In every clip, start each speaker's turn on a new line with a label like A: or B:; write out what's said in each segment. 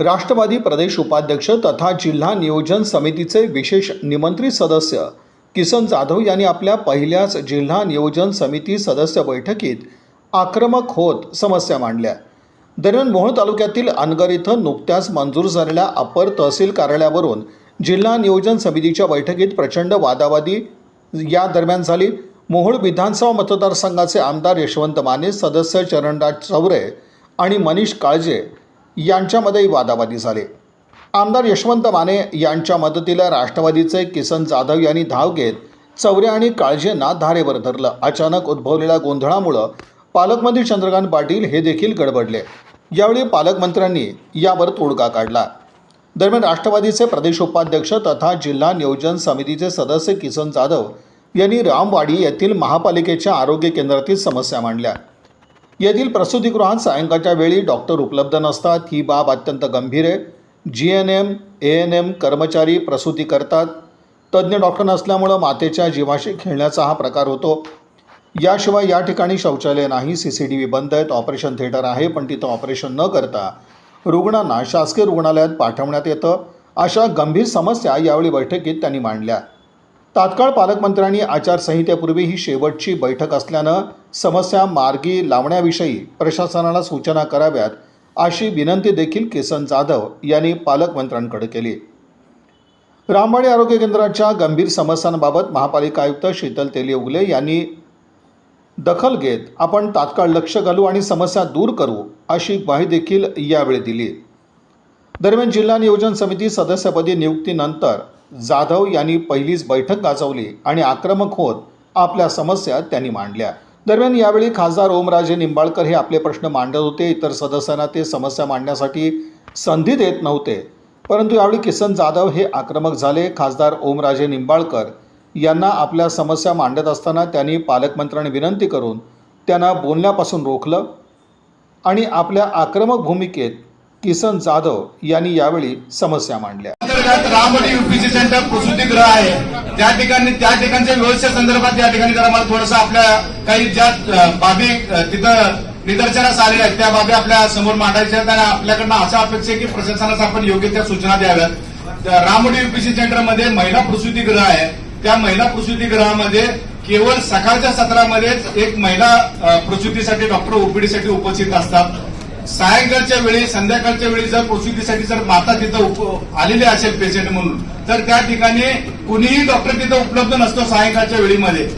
A: राष्ट्रवादी प्रदेश उपाध्यक्ष तथा जिल्हा नियोजन समितीचे विशेष निमंत्रित सदस्य. किसन जाधव यांनी आपल्या पहिल्याच जिल्हा नियोजन समिती सदस्य बैठकीत आक्रमक होत समस्या मांडल्या. दरम्यान मोहोळ तालुक्यातील अनगर इथं नुकत्याच मंजूर झालेल्या अपर तहसील कार्यालयावरून जिल्हा नियोजन समितीच्या बैठकीत प्रचंड वादावादी या दरम्यान झाली. मोहोळ विधानसभा मतदारसंघाचे आमदार यशवंत माने सदस्य चरणराज चौरे आणि मनीष काळजे यांच्यामध्येही वादावादी झाले. आमदार यशवंत माने यांच्या मदतीला राष्ट्रवादीचे किसन जाधव यांनी धाव घेत चौऱ्या आणि काळजेंना धारेवर धरलं. अचानक उद्भवलेल्या गोंधळामुळं पालकमंत्री चंद्रकांत पाटील हे देखील गडबडले. यावेळी पालकमंत्र्यांनी यावर तोडगा काढला. दरम्यान राष्ट्रवादीचे प्रदेश उपाध्यक्ष तथा जिल्हा नियोजन समितीचे सदस्य किसन जाधव यांनी रामवाडी येथील महापालिकेच्या आरोग्य केंद्रातील समस्या मांडल्या. येथील प्रसूतिगृहात सायंकाळच्या वेळी डॉक्टर उपलब्ध नसतात. ही बाब अत्यंत गंभीर आहे. G N M A N M कर्मचारी प्रसूती करतात. तज्ज्ञ डॉक्टर नसल्यामुळं मातेच्या जीवाशी खेळण्याचा हा प्रकार होतो. याशिवाय या ठिकाणी शौचालय नाही. सी सी टी व्ही बंद आहेत. ऑपरेशन थिएटर आहे पण तिथं ऑपरेशन न करता रुग्णांना शासकीय रुग्णालयात पाठवण्यात येतं. अशा गंभीर समस्या यावेळी बैठकीत त्यांनी मांडल्या. तात्काळ पालकमंत्र्यांनी आचारसंहितेपूर्वी ही शेवटची बैठक असल्यानं समस्या मार्गी लावण्याविषयी प्रशासनाला सूचना कराव्यात अशी विनंती देखील किसन जाधव यांनी पालकमंत्र्यांकडे केली. रामवाडी आरोग्य केंद्राच्या गंभीर समस्यांबाबत महापालिका आयुक्त शीतल तेली उगले यांनी दखल घेत आपण तात्काळ लक्ष घालू आणि समस्या दूर करू अशी ग्वाही देखील यावेळी दिली. दरम्यान जिल्हा नियोजन समिती सदस्यपदी नियुक्तीनंतर जाधव यांनी पहिलीच बैठक गाजवली आणि आक्रमक होत आपल्या समस्या त्यांनी मांडल्या. दरम्यान यावेळी खासदार ओमराजे निंबाळकर हे आपले प्रश्न मांडत होते. इतर सदस्यांना ते समस्या मांडण्यासाठी संधी देत नव्हते. परंतु यावेळी किसन जाधव हे आक्रमक झाले. खासदार ओमराजे निंबाळकर यांना आपल्या समस्या मांडत असताना त्यांनी पालकमंत्र्यांनी विनंती करून त्यांना बोलण्यापासून रोखलं आणि आपल्या आक्रमक भूमिकेत किसन जाधव यांनी यावेळी समस्या मांडल्या.
B: तालुक्यात रामवाडी युपीसी सेंटर प्रसूतीगृह आहे. त्या ठिकाणी त्या ठिकाणच्या व्यवस्थे संदर्भात या ठिकाणी जरा मला थोडंसं आपल्या काही ज्या बाबी तिथं निदर्शनास आलेल्या आहेत त्या बाबी आपल्यासमोर मांडायच्या आहेत आणि आपल्याकडनं अशा अपेक्षा आहे की प्रशासनास आपण योग्य त्या सूचना द्याव्यात. त्या रामवाडी युपीसी सेंटरमध्ये महिला प्रसूतीगृह आहे. त्या महिला प्रसूतीगृहामध्ये केवळ सकाळच्या सत्रामध्येच एक महिला प्रसूतीसाठी डॉक्टर ओपीडीसाठी उपस्थित असतात. सायंकाळच्या वेळी संध्याकाळच्या वेळी जर प्रसूतीसाठी जर माता तिथं आलेली असेल पेशंट म्हणून तर त्या ठिकाणी कुणीही डॉक्टर तिथं उपलब्ध नसतो सायंकाळच्या वेळीमध्ये.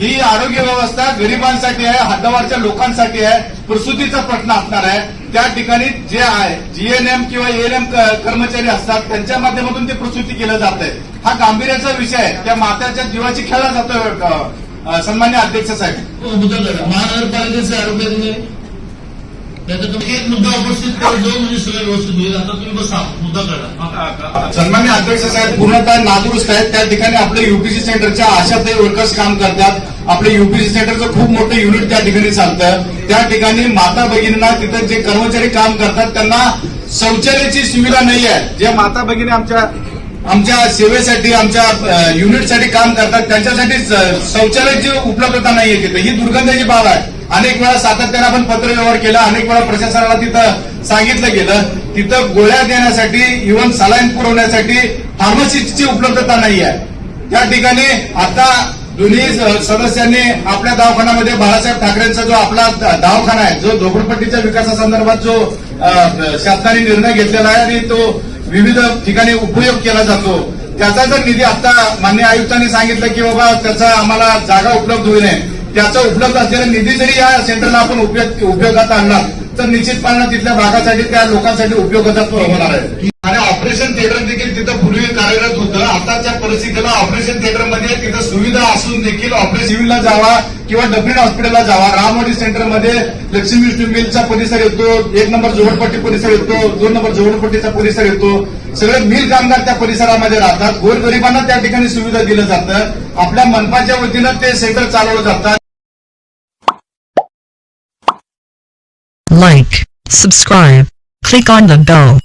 B: ही आरोग्य व्यवस्था गरिबांसाठी आहे हद्दवारच्या लोकांसाठी आहे प्रसूतीचा प्रश्न असणार आहे. त्या ठिकाणी जे आहे जीएनएम किंवा एएनएम कर्मचारी असतात त्यांच्या माध्यमातून ते प्रसूती केलं जात आहे हा गांभीर्याचा विषय आहे. त्या माताच्या जीवाची खेळला जातोय सन्मान्य अध्यक्ष साहेब.
C: हो, महानगरपालिकेचे आरोग्य एक मुद्दा उपस्थित करा म्हणजे व्यवस्थित होईल. आता तुम्ही बसा मुद्दा करा.
B: सन्मान्य अध्यक्ष साहेब पूर्णतः नादुरुस्त आहेत. त्या ठिकाणी आपले युपीसी सेंटरच्या आशाताई वर्कर्स काम करतात. आपले युपीसी सेंटरचं खूप मोठं युनिट त्या ठिकाणी चालतं. त्या ठिकाणी माता भगिनींना तिथं जे कर्मचारी काम करतात त्यांना शौचालयाची सुविधा नाही आहे. जे माता भगिनी आमच्या आमच्या सेवेसाठी आमच्या युनिटसाठी काम करतात त्यांच्यासाठी शौचालयाची उपलब्धता नाहीये तिथे. ही दुर्गंधाची बाब आहे. अनेक वेळा सातत्याने आपण पत्रव्यवहार केला अनेक वेळा प्रशासनाला तिथं सांगितलं गेलं. तिथं गोळ्या देण्यासाठी इव्हन सलाईन पुरवण्यासाठी फार्मसीची उपलब्धता नाही आहे त्या ठिकाणी आता दोन्ही स- सदस्यांनी आपल्या दवाखान्यामध्ये बाळासाहेब ठाकरेंचा जो आपला दवाखाना आहे जो झोपडपट्टीच्या विकासासंदर्भात जो शासनाने निर्णय घेतलेला आहे आणि तो विविध ठिकाणी उपयोग केला जातो त्याचा जर निधी आता मान्य आयुक्तांनी सांगितलं की बाबा त्याचा आम्हाला जागा उपलब्ध होईल त्याचा उपलब्ध असलेला निधी जरी या सेंटरला आपण उपयोग उपयोगात आणला तर निश्चितपणे तिथल्या भागासाठी त्या लोकांसाठी उपयोगाचा होणार आहे आणि ऑपरेशन थिएटर देखील तिथं पूर्वी कार्यरत होतं आताच्या परिस्थितीला आहे तिथं सुविधा असून देखील ऑपरेशन सिव्हिलला जावा किंवा डब्ल्यू हॉस्पिटलला जावा. रामवाडी सेंटरमध्ये लक्ष्मी विष्णू मिलचा परिसर येतो. एक नंबर जोडपट्टी परिसर येतो. दोन नंबर जोडपट्टीचा परिसर येतो. सगळे मिल कामगार त्या परिसरामध्ये राहतात. गोरगरिबांना त्या ठिकाणी सुविधा दिलं जातं. आपल्या मनपाच्या वतीनं ते सेंटर चालवलं जातात.
D: Like, subscribe, click on the bell.